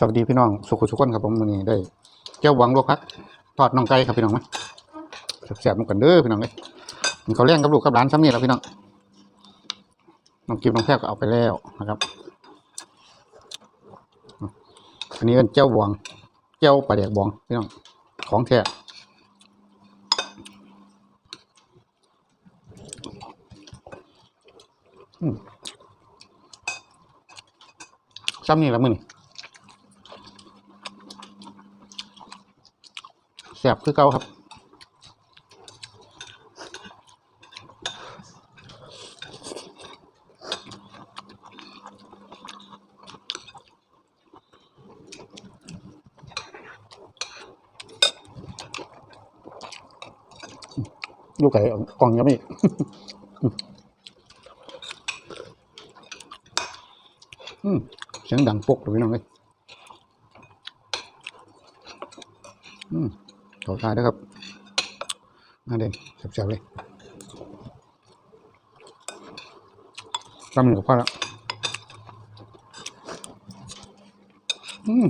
สวัสดีพี่น้องสุขสุขคนครับผมวันนี้ได้เจ้าหวังลวกพักทอดน้องไก่ครับพี่น้องไหมแซ่บๆมือนกันเด้อพี่น้องเลยมันเขาเลี้ยงกับลูกกับร้านซ้ำนี่แล้วพี่น้องน้องกิมน้องแพรก็เอาไปแล้วนะครับอันนี้เป็นเจ้าหวังเจ้าปลาแดกบองพี่น้องของแท้ซ้ำนี่แล้วมึงนี่ แสบคือเก่าครับ ลูกไก่กล่องยังไม่เสียงดังปกเลยพี่น้องเลยอื มขอทายด้วครับมาเด่นแซ่บๆเลยตำหนิกับพ่อแล้วอืม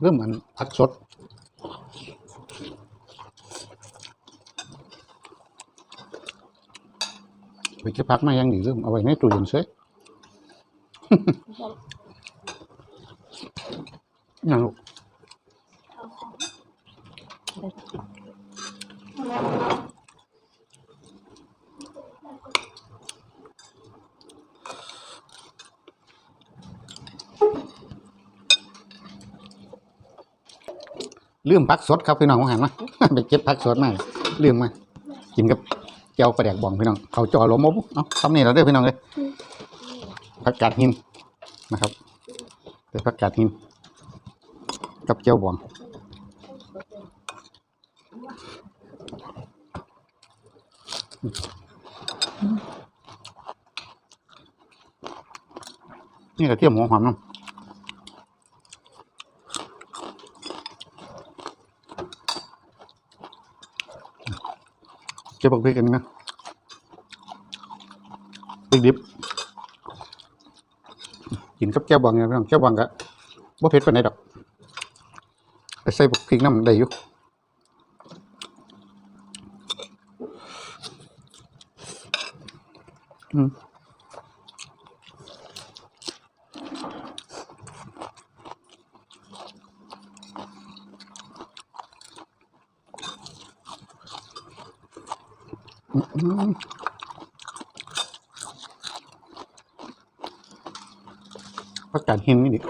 เริ่มเหมือนผักสดไปเก็บผักมายังดีเริ่มเอาไว้ในตู้เย็นเฉยยังลูก ลืมพักสดครับพี่น้องว่าหันมาไปเก็บพักสดมาลืมมากินกับเจียวปลาแดกบองพี่น้องเขาจอลมมบเอ้าทำนี่แล้วเด้อพี่น้องเลยผักกาดหินนะครับเป็นผักกาดหินกับเจียวบอง นี่กระเทียมหัวหอมน้ำเก็บบักพริกอันนะพริกดิบกินกับแก้วบองไงพี่น้องแก้วบองก็บ่เผ็ดปานใดดอกไปใส่บักพริกน้ำได้อยู่ อืมอืมผักาดหิมนี่ดิ